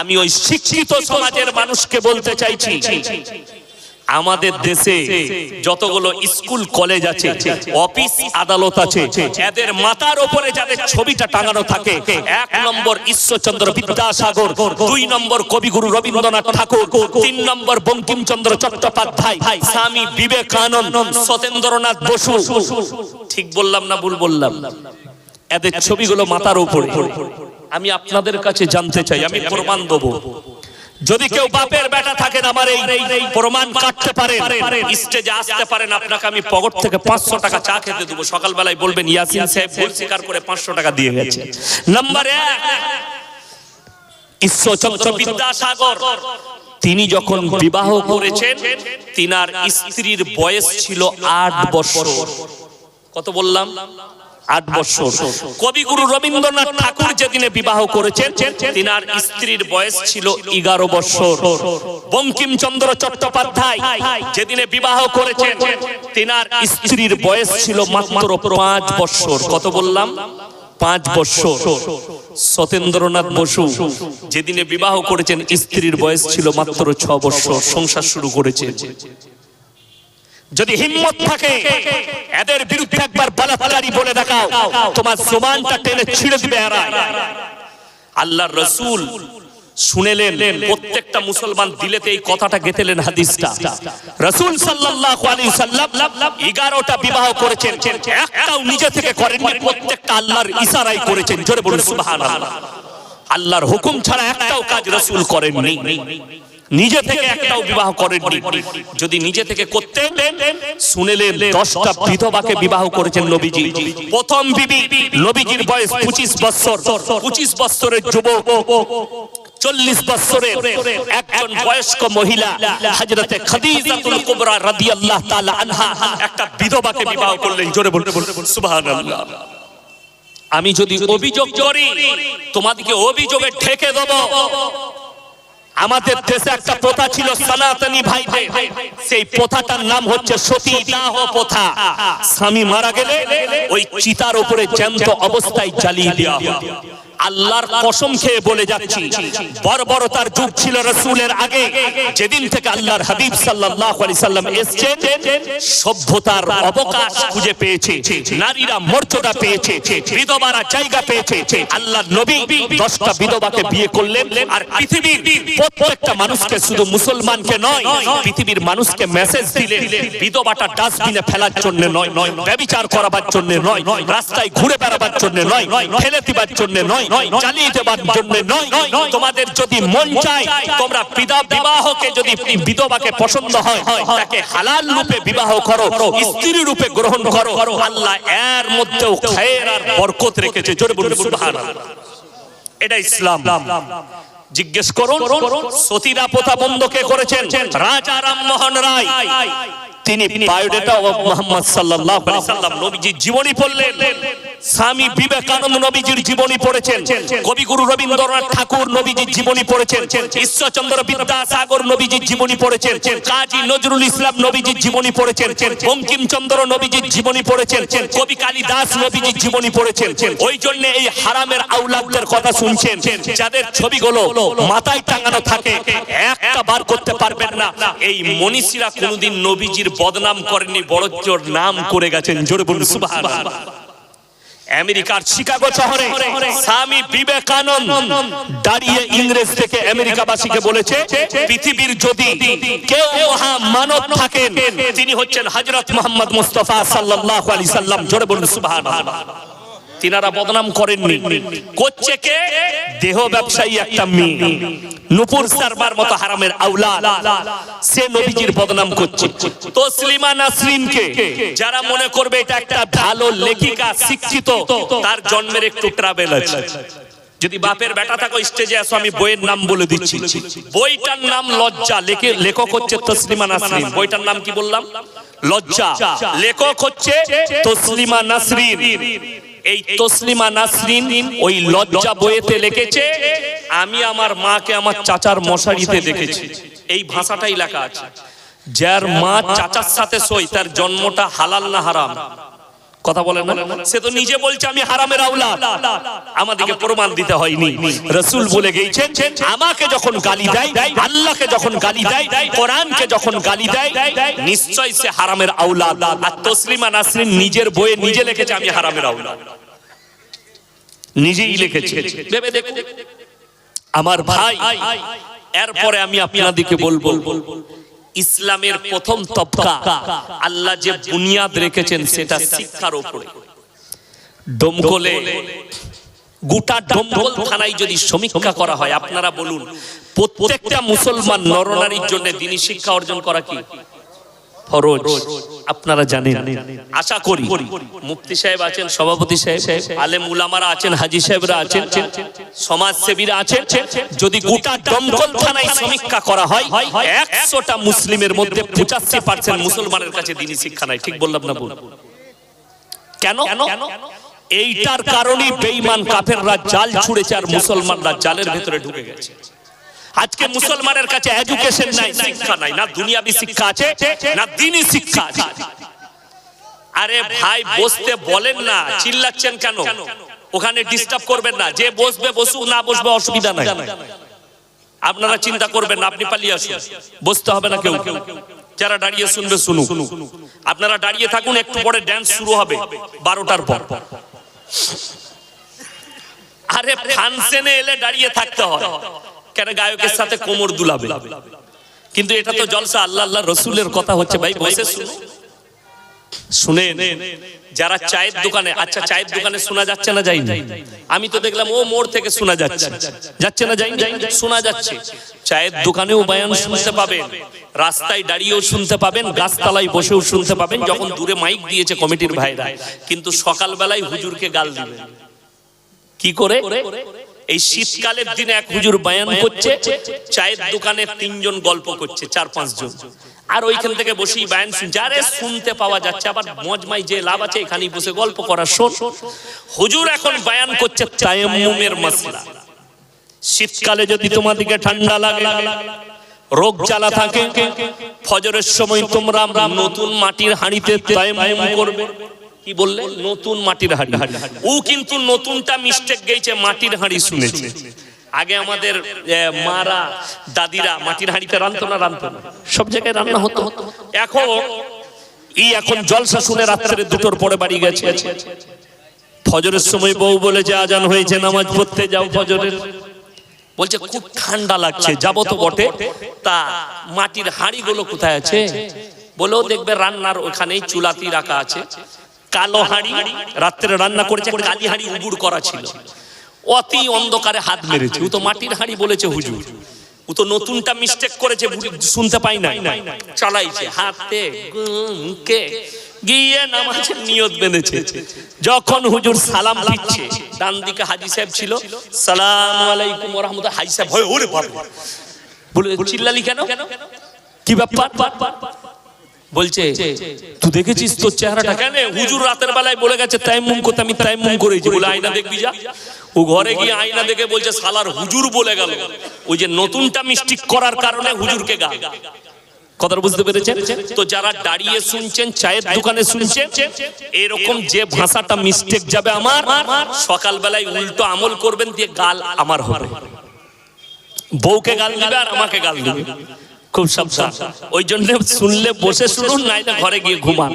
আমি ওই শিক্ষিত সমাজের মানুষকে বলতে চাইছি, আমাদের দেশে যতগুলো স্কুল, কলেজ আছে, অফিস আদালত আছে, এদের মাথার উপরে যাদের ছবিটা টাঙানো থাকে, এক নম্বর ঈশ্বরচন্দ্র বিদ্যাসাগর, দুই নম্বর কবিগুরু রবীন্দ্রনাথ ঠাকুর, তিন নম্বর বঙ্কিমচন্দ্র চট্টোপাধ্যায়, স্বামী বিবেকানন্দ, সতেন্দ্রনাথ বসু। ঠিক বললাম না ভুল বললাম? এদের ছবিগুলো মাথার উপরে আমি আপনাদের কাছে জানতে চাই, আমি প্রমাণ দেবো। যদি কেউ বাপের বেটা থাকেন আমার এই প্রমাণ কাটতে পারে স্টেজে আসতে পারেন, আপনাকে আমি পকেট থেকে পাঁচশো টাকা চা খেতে দেবো। সকালবেলায় বলবেন, ইয়াসিন সাহেব ভুল স্বীকার করে পাঁচশো টাকা দিয়ে গেছে। নাম্বার এক, ঈশ্বরচন্দ্র বিদ্যাসাগর। তিনি যখন বিবাহ করেছেন, তিনার স্ত্রীর বয়স ছিল আট বছর। কত বললাম? আট বছর। কবিগুরু রবীন্দ্রনাথ ঠাকুর যেদিনে বিবাহ করেছেন, তিনার স্ত্রীর বয়স ছিল এগারো বছর। বঙ্কিমচন্দ্র চট্টোপাধ্যায় যেদিনে বিবাহ করেছেন, তিনার স্ত্রীর বয়স ছিল মাত্র পাঁচ বছর। কত বললাম? পাঁচ বছর। সতেন্দ্রনাথ বসু যেদিনে বিবাহ করেছেন, স্ত্রীর বয়স ছিল মাত্র ছ বছর। সংসার শুরু করেছে। যদি হিম্মত থাকে, এদের বিরুদ্ধে বলাফালারি বলে দেখাও। তোমার টেনে দিবে রসুল শুনেলেন, প্রত্যেকটা মুসলমান দিলেতে এই কথাটা গেতেলেন হাদিসটা। রসুল সাল্লাল্লাহু আলাইহি সাল্লাম 11টা বিবাহ করেছেন। একটাও নিজে থেকে করেননি, প্রত্যেকটা আল্লাহর ইশারায় করেছেন। জোরে বলুন, সুবহানাল্লাহ। আল্লাহর হুকুম ছাড়া একটাও কাজ রসুল করেননি। নিজে থেকে একটাও বিবাহ করেননি। যদি নিজে থেকে করতেন, শুনেলেন দশটা বিধবাকে বিবাহ করেছেন নবীজি। প্রথম বিবি নবীজির বয়স পঁচিশ বছর পঁচিশ বছরের যুবক আমি যদি অভিযোগ করি, তোমাদেরকে অভিযোগে ঠেকে দেবো। আমাদের দেশে একটা প্রথা ছিল সনাতনী ভাই সেই প্রথাটার নাম হচ্ছে সতীদাহ প্রথা। স্বামী মারা গেলে ওই চিতার উপরে জ্যান্ত অবস্থায় চালিয়ে দেওয়া আল্লাহর কসম খেয়ে বলে যাচ্ছি। বর্বরতার যুগ ছিল রসুলের আগে। যেদিন থেকে আল্লাহর হাবিব সাল্লাল্লাহু সাল্লাম এসেছেন, সভ্যতার অবকাশ খুঁজে পেয়েছে, নারীরা মর্যাদা পেয়েছে, বিধবারা জায়গা পেয়েছে। আল্লাহর নবী দশটা বিধবাকে বিয়ে করলেন, আর পৃথিবীর প্রত্যেকটা মানুষকে শুধু মুসলমানকে নয়, পৃথিবীর মানুষকে মেসেজ দিলেন, বিধবাটা ডাস্টবিনে ফেলার জন্য নয় নয়, ব্যবিচার করাবার জন্য নয়, রাস্তায় ঘুরে বেড়াবার জন্য নয়, ফেলে দিবার জন্য নয় চালিয়ে দেবার জন্য নয়। তোমাদের যদি মন চায়, তোমরা পিতা বিবাহকে যদি বিধবাকে পছন্দ হয়, তাকে হালাল রূপে বিবাহ করো, স্ত্রী রূপে গ্রহণ করো, আল্লাহ এর মধ্যেও খায়ের আর বরকত রেখেছে। জোরে বলুন এটা ইসলাম। জিজ্ঞেস করুন, সতীরা প্রথা বন্ধ কে করেছেন, রাজা রামমোহন রায়। তিনি বায়োডেটা অফ মোহাম্মদ সাল্লাল্লাহু আলাইহি সাল্লাম নবীজির জীবনী পড়লেন। স্বামী বিবেকানন্দ নবীজির জীবনী পড়েছেন। কবিগুরু রবীন্দ্রনাথ ঠাকুর নবীজির জীবনী পড়েছেন। ঈশ্বরচন্দ্র বিদ্যাসাগর নবীজির জীবনী পড়েছেন। কাজী নজরুল ইসলাম নবীজির জীবনী পড়েছেন। বঙ্কিমচন্দ্র নবীজির জীবনী পড়েছেন। কবি কালিদাস নবীজির জীবনী পড়েছেন। ওই জন্য এই হারামের আউলাদদের কথা শুনছেন। যাদের ছবিগুলো মাথায় টাঙানো থাকে একটা বার করতে পারবেন না। এই মনীষীরা কোনোদিন নবীজির বদনাম করেননি, বড় জোর নাম করে গেছেন, জোরে বলুন, সুবহানাল্লাহ। আমেরিকার শিকাগো শহরে স্বামী বিবেকানন্দ দাঁড়িয়ে ইংরেজ থেকে আমেরিকাবাসীকে বলেছে, পৃথিবীর যদি কেউ মহা মানব থাকেন, তিনি হচ্ছেন হযরত মুহাম্মদ মুস্তাফা সাল্লাল্লাহু আলাইহি সাল্লাম, জোরে বলুন, সুবহানাল্লাহ। তিনারা বদনাম করেননি। করছে কে? দেহ ব্যবসায়ী একটা মেয়ে। নুপুর সারবার মতো হারামের আউলা সে নবীজির বদনাম করছে। তসলিমা নাসরিনকে যারা মনে করবে এটা একটা ভালো লেখিকা, শিক্ষিত, তার জন্মের একটু ট্রাভেল আছে। যদি বাপের বেটা থাকো স্টেজে আসো, আমি বইয়ের নাম বলে দিচ্ছি। বইটার নাম লজ্জা। লেখে, লেখক হচ্ছে তসলিমা নাসরিন। বইটার নাম কি বললাম? লজ্জা। লেখক হচ্ছে তসলিমা নাসরিন। এই তসলিমা নাসরিন ওই লজ্জা বইয়েতে লিখেছে, আমি আমার মাকে আমার চাচার মশারিতে দেখেছি। এই ভাষাটাই লেখা আছে। যার মা চাচার সাথে সই, তার জন্মটা হালাল না হারাম? কথা বলে না? সে তো নিজে বলছে, আমি হারামের আউলা আমাদেরকে প্রমাণ দিতে হয়নি। রসুল বলে গেছেন আমাকে যখন গালি দেয়, আল্লাহকে যখন গালি দেয়, কোরআনকে যখন গালি দেয় নিশ্চয় সে হারামের আউলা আর তসলিমা নাসরিন নিজের বইয়ে নিজে লিখেছে, আমি হারামের আউলা নিজেই লিখেছে। ভেবে দেখুন, আমার ভাই, এরপরে আমি আপনাদেরকে বলব ইসলামের প্রথম তবকা। আল্লাহ যে বুনিয়াদ রেখেছেন সেটা শিক্ষার উপরে। ডোমকলে গোটা ডোমকল থানায় যদি সমীক্ষা করা হয়, আপনারা বলুন, প্রত্যেকটা মুসলমান নরনারীর জন্য দিনী শিক্ষা অর্জন করা কি? ফরজ, আপনারা জানেন। আশা করি মুফতি সাহেব আছেন, সভাপতি সাহেব, আলেম উলামারা আছেন, হাজি সাহেবরা আছেন, সমাজসেবীরা আছেন। যদি গোটা দমকল থানায় সমীক্ষা করা হয়, একশোটা মুসলিমের মধ্যে পঁচাশি পার্সেন্ট মুসলমানের কাছে দিনী শিক্ষা নাই। ঠিক বললাম না বল কেন? এইটার কারণে বেঈমান কাফেররা জাল ছুড়েছে আর মুসলমানরা জালের ভেতরে ঢুকে গেছে। আজকে মুসলমানের কাছে এডুকেশন নাই শিক্ষা নাই না দুনিয়াবি শিক্ষা আছে না দিনই শিক্ষা আছে। আরে ভাই বসতে বলেন না চিল্লাচ্ছেন কেন? ওখানে ডিস্টার্ব করবেন না যে বসবে বসুক না বসবে অসুবিধা নাই। আপনারা চিন্তা করবেন না আপনি পালিয়ে আসুন। বসতে হবে না কেউ। যারা দাঁড়িয়ে শুনবে শুনুন আপনারা দাঁড়িয়ে থাকুন একটু পরে ড্যান্স শুরু হবে বারোটার পর। আরে ফাংশনে এলে দাঁড়িয়ে থাকতে হয়। কেন গায়কের সাথে কোমর দুলাবে? কিন্তু এটা তো জলসা আল্লাহ আল্লাহ রসুলের কথা হচ্ছে ভাই বসে শুনে যারা চায়ের দোকানে আচ্ছা চায়ের দোকানে শোনা যাচ্ছে না যাই আমি তো দেখলাম ও মোড় থেকে শোনা যাচ্ছে। যাচ্ছে। না যাই শোনা যাচ্ছে। চায়ের দোকানেও বায়ান শুনতে পাবেন রাস্তায় দাঁড়িয়েও শুনতে পাবেন গাছতলায় বসেও শুনতে পাবেন যখন দূরে মাইক দিয়েছে কমিটির ভাইরা। কিন্তু সকালবেলায় হুজুরকে গাল দিবে কি করে? এই শীতকালের দিনে এক হুজুর বায়ান করছে, চায়ের দোকানে তিনজন গল্প করছে, চার পাঁচ জন। আর ওইখান থেকে বসেই বায়ান আরে শুনতে পাওয়া যাচ্ছে, আবার মজমাই যে লাভ আছে, এখানেই বসে গল্প করা শোন। হুজুর এখন বায়ান করছে তায়াম্মুমের মাসলা। শীতকালে যদি তোমাদিকে ঠান্ডা লাগে, রোগ জ্বালা থাকে, ফজরের সময় তোমরা নতুন মাটির হাঁড়িতে তায়াম্মুম করবে। কি বললে? নতুন মাটির হাঁড়ি। ও কিন্তু নতুনটা মিস্টেক গেছে মাটির হাঁড়ি শুনেছে। আগে আমাদের মারা, দাদিরা মাটির না না। সব জায়গায় রান্না হতো। এখন ই এখন জলসা শুনে রাত্রে দুটোর পরে বাড়ি গেছে। ফজরের সময় বউ বলে যে আজান হয়েছে, নামাজ পড়তে যাও ফজরের। বলছে, খুব ঠান্ডা লাগছে, যাব তো বটে। তা মাটির হাঁড়িগুলো কোথায় আছে? বলেও দেখবে রান্নার ওখানেই চুলাতি রাখা আছে। কালো হাঁড়ি, রাত্রে রান্না করেছে, কালি হাঁড়ি উবুড় করা ছিল। অতি অন্ধকারে হাত মেরেছে। ও তো মাটির হাঁড়ি বলেছে, হুজুর, ও তো নতুনটা মিস্টেক করেছে শুনতে পাই নাই। চালাইছে, হাতে গুমকে গিয়ে নামাজের নিয়ত বেঁধেছে। যখন হুজুর সালাম দিচ্ছে, ডান দিকে হাজি সাহেব ছিল, সালাম আলাইকুম রহমতুল্লাহ হাজি সাহেব ভয় ওরে বাবা বলে, চিল্লালি কেন? কি ব্যাপার? বলছে তুই দেখেছিস তোর চেহারাটা? কেন? হুজুর রাতের বেলায় বলে গেছে তাইমুম করতে আমি তাইমুম করেছি। বলে, আয়না দেখবি যা ও ঘরে গিয়ে আয়না দেখে বলছে সালার হুজুর বলে গেল। ওই যে নতুনটা মিস্টিক করার কারণে হুজুরকে গা। কথা বুঝতে পেরেছেন? তো যারা দাঁড়িয়ে শুনছেন, চায়ের দোকানে শুনছেন, এরকম যে ভাষাটা মিস্টেক যাবে আমার সকাল বেলায় উল্টো আমল করবেন দিয়ে গাল আমার হবে। বউকে গাল দিবে আর আমাকে গাল দিবে। খুব সাবধান। ওই জন্য শুনলে বসে শুনুন, নাইলে ঘরে গিয়ে ঘুমান।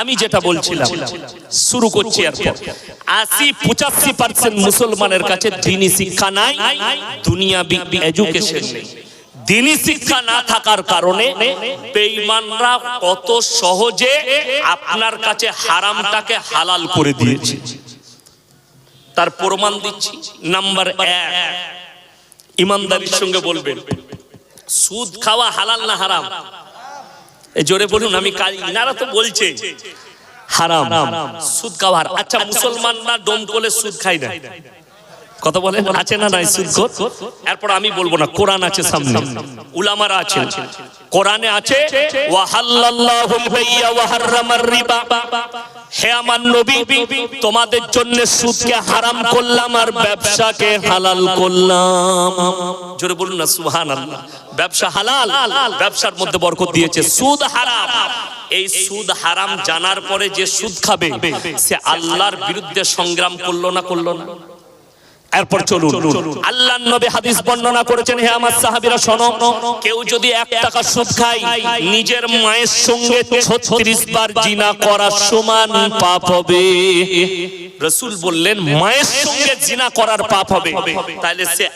আমি যেটা বলছিলাম, শুরু করছি আশি পঁচাশি পার্সেন্ট মুসলমানের কাছে দিনই শিক্ষা নাই দুনিয়া এডুকেশন দিনই শিক্ষা না থাকার কারণে কত সহজে আপনার কাছে হারামটাকে হালাল করে দিয়েছে। তার প্রমাণ দিচ্ছি। নাম্বার এক, ইমানদারির সঙ্গে বলবেন সুদ খাওয়া হালাল না হারাম? এই জোরে বলুন আমি ইনারা তো বলছে হারাম। সুদ খাওয়া আচ্ছা মুসলমানরা ডোম কোলে সুদ খাই না। কথা বলেন আছে না নাই সুদখোর? এরপর আমি বলব না, কোরআন আছে সামনে। উলামারা আছেন। কোরআনে আছে হে আমার নবী, তোমাদের জন্য সুদকে হারাম করলাম আর ব্যবসাকে হালাল করলাম। জোরে বলুন না, সুবহানাল্লাহ। ব্যবসা হালাল, ব্যবসার মধ্যে বরকত দিয়েছে। সুদ হারাম। এই সুদ হারাম জানার পরে যে সুদ খাবে, সে আল্লাহর বিরুদ্ধে সংগ্রাম করল না করল না? এরপর চলুন। আল্লাহ নবী হাদিস বর্ণনা করেছেন হে আমার সাহাবীরা শোনো। কেউ যদি এক টাকা সুদ খায় নিজের মায়ের সঙ্গে ছত্রিশ বার জিনা করার সমান পাপ হবে। রসুল বললেন মায়ের সঙ্গে জিনা করার পাপ হবে। তাহলে সে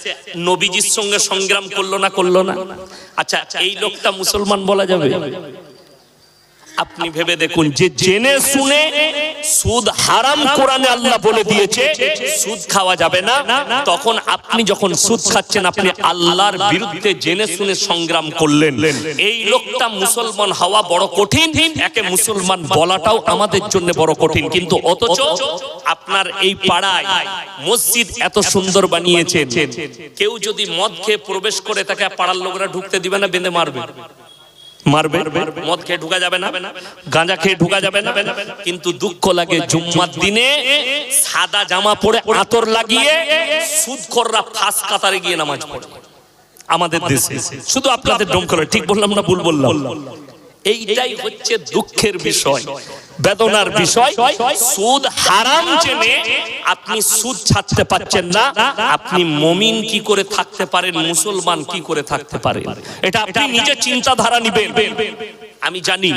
নবীজির সঙ্গে সংগ্রাম করল না করল না? আচ্ছা এই লোকটা মুসলমান বলা যাবে? আপনি ভেবে দেখুন যে জেনে শুনে সুদ হারাম কোরআনে আল্লাহ বলে দিয়েছে, সুদ খাওয়া যাবে না। তখন আপনি যখন সুদ খাচ্ছেন, আপনি আল্লাহর বিরুদ্ধে জেনে শুনে সংগ্রাম করলেন। এই লোকটা মুসলমান হওয়া বড় কঠিন, একে মুসলমান বলাটাও আমাদের জন্য বড় কঠিন। কিন্তু অথচ আপনার এই পাড়ায় মসজিদ এত সুন্দর বানিয়েছে কেউ যদি মদ খেয়ে প্রবেশ করে তাকে পাড়ার লোকরা ঢুকতে দিবে না, বেঁধে মারবে। মারবে, মদ খেয়ে ঢুকা যাবে না, গাঁজা খেয়ে ঢুকা যাবে না, কিন্তু দুঃখ লাগে জুম্মার দিনে সাদা জামা পরে আতর লাগিয়ে সুদখররা ফাঁস কাতারে গিয়ে নামাজ পড়ে। আমাদের দেশে, শুধু আপনাদের করে ঠিক বললাম না ভুল বললাম? এইটাই হচ্ছে দুঃখের বিষয়। বেদনার বিষয়। সুদ হারাম জেনে আপনি সুদ ছাড়তে পারছেন না। আপনি মমিন কি করে থাকতে পারেন মুসলমান কি করে থাকতে পারেন? এটা আপনি নিজে চিন্তাধারা নিবেন। আমি জানি।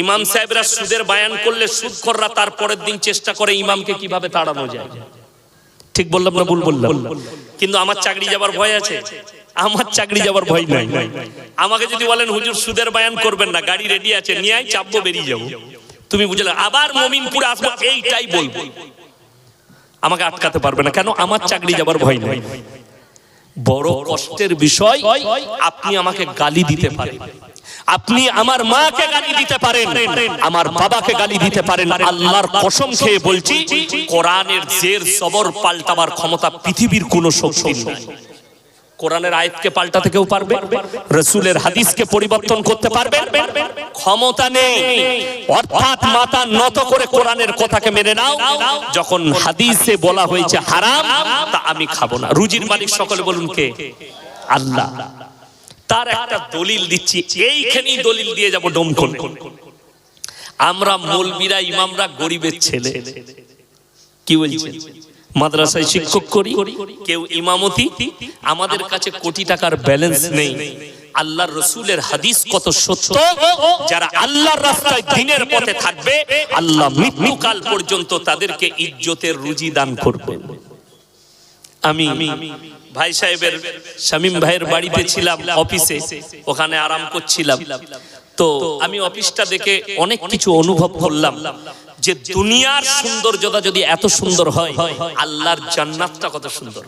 ইমাম সাহেবরা সুদের বায়ান করলে সুদখোররা তার পরের দিন চেষ্টা করে ইমামকে কীভাবে তাড়ানো যায়। ঠিক বললাম না ভুল বললাম? কিন্তু আমার চাকরি যাবার ভয় আছে। আমার চাকরি যাবার ভয় নাই। আমাকে যদি বলেন, হুজুর, সুদের বায়ান করবেন না, গাড়ি রেডি আছে, নিয়ে আয়, চাপবো, বেরিয়ে যাব। তুমি বুঝলে, আবার মমিনপুর আসব, এইটাই বলব। আমাকে আটকাতে পারবে না। কেন? আমার চাকরি যাবার ভয় নাই। বড় কষ্টের বিষয়, আপনি আমাকে গালি দিতে পারেন। আপনি আমার মাকে গালি দিতে পারেন আমার বাবাকে গালি দিতে পারেন আল্লাহর কসম খেয়ে বলছি কোরআনের জের সবর পাল্টাবার ক্ষমতা পৃথিবীর কোনো শক্তি নেই। কোরআনের আয়াতকে পাল্টাতে কেউ পারবে রসুলের হাদিসকে পরিবর্তন করতে পারবে ক্ষমতা নেই। অর্থাৎ মাথা নত করে কোরআনের কথাকে মেনে নাও। যখন হাদিসে বলা হয়েছে হারাম তা আমি খাব না। রুজির মালিক সকলে বলুন কে? আল্লাহ। তার একটা দলিল দিচ্ছি, এইখানেই দলিল দিয়ে যাব ডোম আমরা মৌলবীরা, ইমামরা গরিবের ছেলে। কি বলছে মাদ্রাসায় শিক্ষক করি, কেউ ইমামতি, আমাদের কাছে কোটি টাকার ব্যালেন্স নেই। আল্লাহর রসুলের হাদিস কত সত্য? যারা আল্লাহর রাস্তায় দিনের পথে থাকবে, আল্লাহ মৃত্যুকাল পর্যন্ত তাদেরকে ইজ্জতের রুজি দান করবেন আমি ভাই সাহেবের শামীম ভাইয়ের বাড়িতে ছিলাম, অফিসে। ওখানে আরাম করছিলাম। তো আমি অফিসটা দেখে অনেক কিছু অনুভব করলাম যে দুনিয়ার সৌন্দর্যতা যদি এত সুন্দর হয়, আল্লাহর জান্নাতটা কত সুন্দর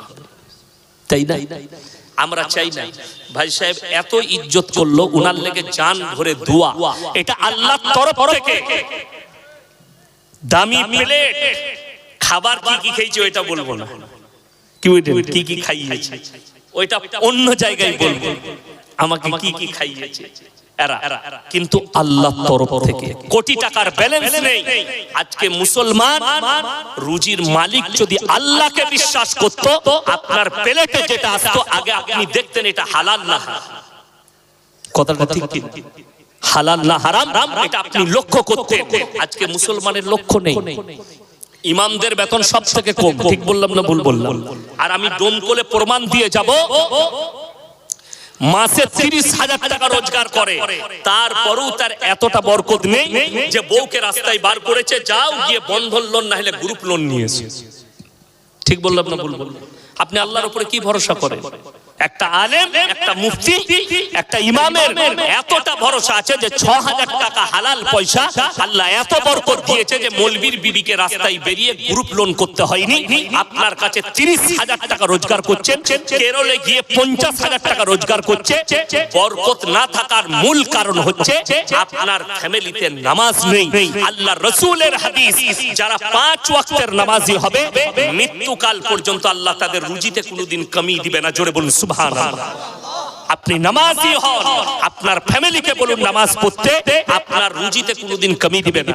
তাই না? আমরা চাই না। ভাই সাহেব এত ইজ্জত করল, উনার লেগে জান ভরে দোয়া। এটা আল্লাহর তরফ থেকে। দামি প্লেট। খাবার কি কি খেয়েছে ওইটা বলব না। বুঝলেন? কি কি খাইয়েছে। ওইটা অন্য জায়গায় বলব। আমাকে কি কি খাইয়েছে? কিন্তু আল্লাহ তরফ থেকে কোটি টাকার ব্যালেন্স নেই। আজকে মুসলমান রুজির মালিক যদি আল্লাহকে বিশ্বাস করত আপনার প্লেটে যেটা আসতো আগে আপনি দেখতেন এটা হালাল না। কথাটা ঠিক হালাল না হারাম এটা আপনি লক্ষ্য করতেন। আজকে মুসলমানের লক্ষ্য নেই। ইমামদের বেতন সব থেকে কম। ঠিক বললাম না ভুল বললাম? আর আমি দম করে প্রমাণ দিয়ে যাব, মাসে তিরিশ হাজার টাকা রোজগার করে। তারপরেও তার এতটা বরকত নেই যে বউকে রাস্তায় বার করেছে, যাও গিয়ে বন্ধন লোন না হলে গ্রুপ লোন নিয়েছে ঠিক বললাম না ভুল বললাম? আপনি আল্লাহর উপরে কি ভরসা করেন? একটা আলেম, একটা মুফতি, একটা ইমামের এতটা ভরসা আছে যে ছ হাজার টাকা হালাল পয়সা আল্লাহ এত বরকত দিয়েছে যে মলবির বিবিকে রাস্তায় বেরিয়ে গ্রুপ লোন করতে হয়নি। আপনার কাছে তিরিশ হাজার টাকা রোজগার কেরলে গিয়ে পঞ্চাশ হাজার টাকা রোজগার করছে। বরকত না থাকার মূল কারণ হচ্ছে আপনার ফ্যামিলিতে নামাজ নেই। আল্লাহ রসুলের হাদিস, যারা পাঁচ ওয়াক্তের নামাজি হবে, মৃত্যুকাল পর্যন্ত আল্লাহ তাদের রুজিতে কোনোদিন কমি দিবে না। জোরে বলুন সুবহান আপনি নামাজি হন আপনার ফ্যামিলিকে বলুন নামাজ পড়তে আপনার রুজিতে কোনোদিন কমি দিবেন